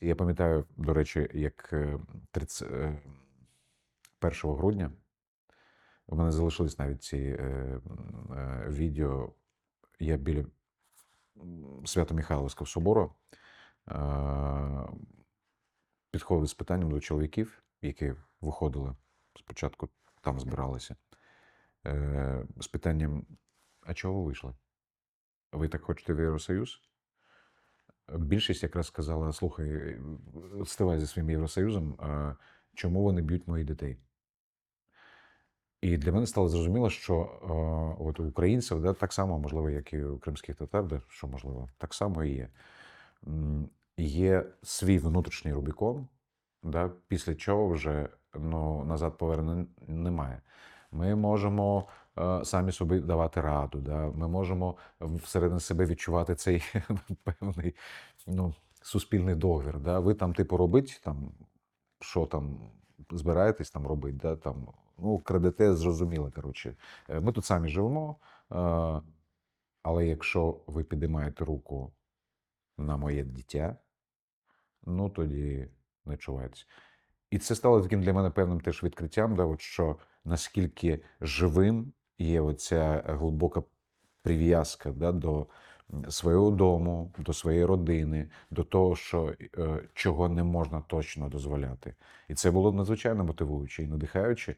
Я пам'ятаю, до речі, як е, 30, е, 1 грудня у мене залишились навіть ці е, е, відео. Я біля Свято-Михайловського собору е, підходив з питанням до чоловіків, які виходили спочатку там збиралися, е, з питанням: а чого ви вийшли? Ви так хочете в Євросоюз? Більшість якраз сказала: слухай, стивай зі своїм Євросоюзом, чому вони б'ють моїх дітей? І для мене стало зрозуміло, що от у українців да, так само, можливо, як і у кримських татар, да, що можливо, так само і є. Є свій внутрішній Рубікон, да, після чого вже ну, назад повернення немає. Ми можемо е, самі собі давати раду, да, ми можемо всередині себе відчувати цей певний ну, суспільний договір. Да. Ви там, типу, робить, там, що там збираєтесь там робити, да, там, ну, крадете, зрозуміло, коротше. Е, Ми тут самі живемо, е, але якщо ви підіймаєте руку на моє дитя, ну тоді не чувайтесь. І це стало таким для мене певним теж відкриттям, да, от що наскільки живим є оця глибока прив'язка да, до свого дому, до своєї родини, до того, що, е, чого не можна точно дозволяти. І це було надзвичайно мотивуюче і надихаюче.